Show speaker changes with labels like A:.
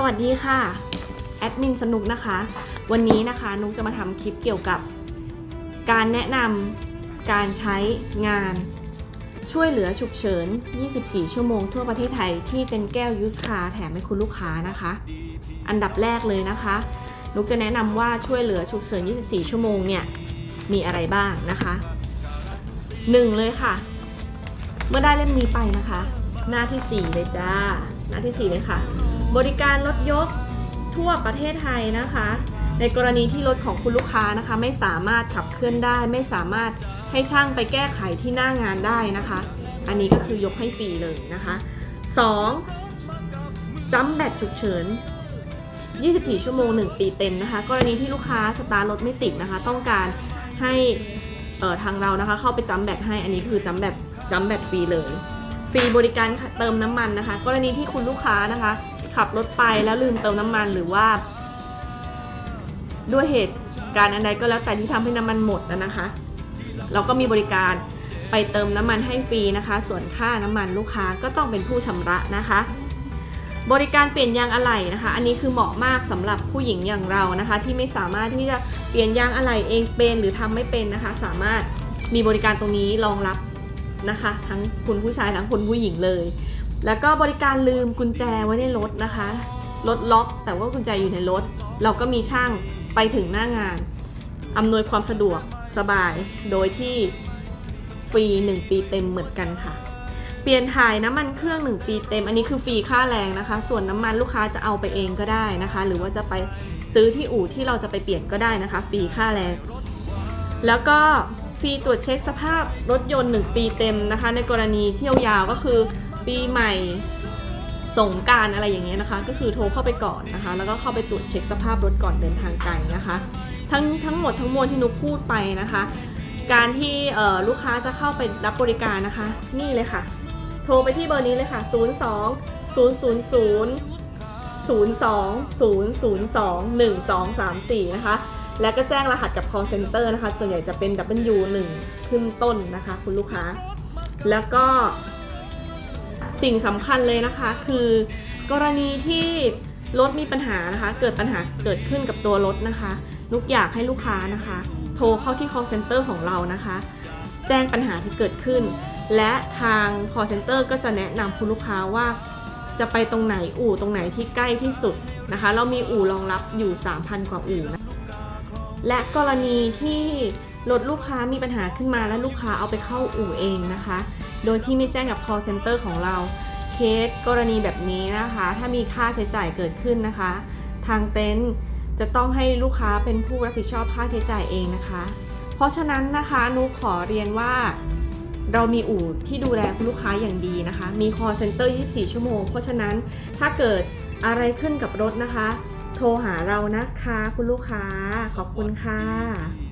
A: สวัสดีค่ะ แอดมินสนุกนะคะ วันนี้นะคะนุกจะมาทำคลิปเกี่ยวกับการแนะนำการใช้งาน ช่วยเหลือฉุกเฉิน 24 ชั่วโมงทั่วประเทศไทยที่เต็นแก้วยูสคาแถมให้คุณลูกค้านะคะ อันดับแรกเลยนะคะ นุกจะแนะนำว่าช่วยเหลือฉุกเฉิน 24 ชั่วโมงเนี่ยมีอะไรบ้างนะคะ1เลยค่ะ เมื่อได้เล่มนี้ไปนะคะ หน้าที่ 4 เลยจ้า หน้าที่ 4 เลยค่ะ บริการรถยกทั่วประเทศไทยนะคะ ในกรณีที่รถของคุณลูกค้านะคะ ไม่สามารถขับเคลื่อนได้ ไม่สามารถให้ช่างไปแก้ไขที่หน้างานได้นะคะ อันนี้ก็คือยกให้ฟรีเลยนะคะ 2. จัมแบตฉุกเฉิน 24 ชั่วโมง 1 ปีเต็มนะคะ กรณีที่ลูกค้าสตาร์รถไม่ติดนะคะ ต้องการให้เอ่อทางเรานะคะ เข้าไปจัมแบตให้อันนี้คือจัมแบตจัมแบตฟรีเลย ฟรีบริการเติมน้ำมันนะคะ กรณีที่คุณลูกค้านะคะ ขับรถไปแล้วลืมเติมน้ำมันหรือว่า ด้วยเหตุการณ์อันใดก็แล้วแต่ที่ทำให้น้ำมันหมดนะนะคะ เราก็มีบริการไปเติมน้ำมันให้ฟรีนะคะ ส่วนค่าน้ำมันลูกค้าก็ต้องเป็นผู้ชำระนะคะ บริการเปลี่ยนยางอะไหล่นะคะ อันนี้คือเหมาะมากสำหรับผู้หญิงอย่างเรานะคะ ที่ไม่สามารถที่จะเปลี่ยนยางอะไหล่เองเป็นหรือทำไม่เป็นนะคะ สามารถมีบริการตรงนี้รองรับนะคะ ทั้งคุณผู้ชายทั้งคุณผู้หญิงเลย แล้วก็บริการลืมกุญแจไว้ในรถนะคะ รถล็อกแต่ว่ากุญแจอยู่ในรถ เราก็มีช่างไปถึงหน้างาน อำนวยความสะดวกสบาย โดยที่ฟรี 1 ปีเต็มเหมือนกันค่ะ เปลี่ยนถ่ายน้ำมันเครื่อง 1 ปีเต็ม อันนี้คือฟรีค่าแรงนะคะ ส่วนน้ำมันลูกค้าจะเอาไปเองก็ได้นะคะ หรือว่าจะไปซื้อที่อู่ที่เราจะไปเปลี่ยนก็ได้นะคะ ฟรีค่าแรง แล้วก็ฟรีตรวจเช็คสภาพรถยนต์ 1 ปีเต็มนะคะ ในกรณีเที่ยวยาวก็คือ ปีใหม่สงการอะไรอย่างเงี้ยนะคะ ก็คือโทรเข้าไปก่อนนะคะ แล้วก็เข้าไปตรวจเช็คสภาพรถก่อนเดินทางไกลนะคะ ทั้งทั้งหมดทั้งมวลที่นุกพูดไปนะคะ การที่ลูกค้าจะเข้าไปรับบริการนะคะ นี่เลยค่ะ โทรไปที่เบอร์นี้เลยค่ะ 0 2 0 0 0 0 2 0 0 2 1 2 3 4 นะคะ แล้วก็แจ้งรหัสกับ call center นะคะ ส่วนใหญ่จะเป็น W1 ขึ้นต้นนะคะ คุณลูกค้า แล้วก็ สิ่งสำคัญเลยนะคะ คือกรณีที่รถมีปัญหานะคะ เกิดปัญหาเกิดขึ้นกับตัวรถนะคะ นุกอยากให้ลูกค้านะคะ โทรเข้าที่ call center ของเรานะคะ แจ้งปัญหาที่เกิดขึ้น และทาง call center ก็จะแนะนำคุณลูกค้าว่า จะไปตรงไหนอู่ตรงไหนที่ใกล้ที่สุดนะคะ เรามีอู่รองรับอยู่ 3,000 กว่าอู่นะและกรณีที่ รถลูกค้ามีปัญหาขึ้นมาและลูกค้าเอาไปเข้าอู่เองนะคะ โดยที่ไม่แจ้งกับ call center ของเรา เคสกรณีแบบนี้นะคะ ถ้ามีค่าใช้จ่ายเกิดขึ้นนะคะ ทางเต็นท์จะต้องให้ลูกค้าเป็นผู้รับผิดชอบค่าใช้จ่ายเองนะคะ เพราะฉะนั้นนะคะนุขอเรียนว่าเรามีอู่ที่ดูแลคุณลูกค้าอย่างดีนะคะ มี call center 24 ชั่วโมง เพราะฉะนั้นถ้าเกิดอะไรขึ้นกับรถนะคะ โทรหาเรานะคะ คุณลูกค้า ขอบคุณค่ะ